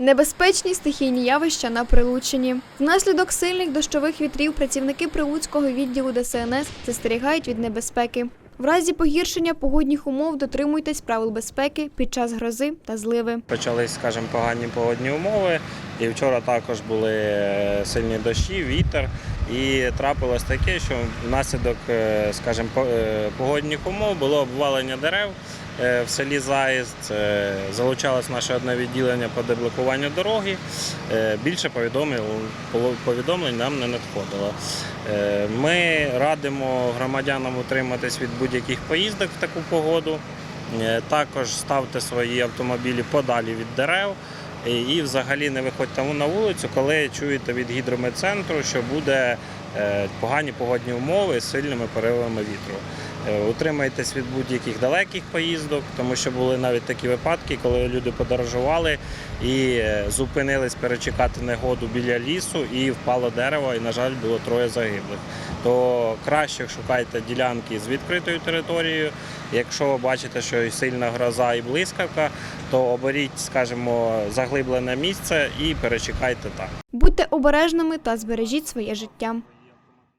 Небезпечні стихійні явища на Прилуччині. Внаслідок сильних дощових вітрів працівники Прилуцького відділу ДСНС застерігають від небезпеки. В разі погіршення погодних умов дотримуйтесь правил безпеки під час грози та зливи. Почались, скажімо, погані погодні умови. І вчора також були е, сильні дощі, вітер. І трапилось таке, що внаслідок, е, скажімо, е, погодних умов було обвалення дерев в селі Заїзд. Е, Залучалось наше одне відділення по деблокуванню дороги. Е, Більше повідомлень, нам не надходило. Е, Ми радимо громадянам утриматись від будь-яких поїздок в таку погоду. Е, Також ставте свої автомобілі подалі від дерев і, взагалі не виходьте на вулицю, коли чуєте від гідрометцентру, що буде е, погані погодні умови з сильними поривами вітру. Е, Утримайтесь від будь-яких далеких поїздок, тому що були навіть такі випадки, коли люди подорожували і е, зупинились перечекати негоду біля лісу, і впало дерево, і, на жаль, було троє загиблих. То краще шукайте ділянки з відкритою територією. Якщо ви бачите, що сильна гроза і блискавка, то оберіть, скажімо, заглиблене місце і перечекайте там. Будьте обережними та збережіть своє життя.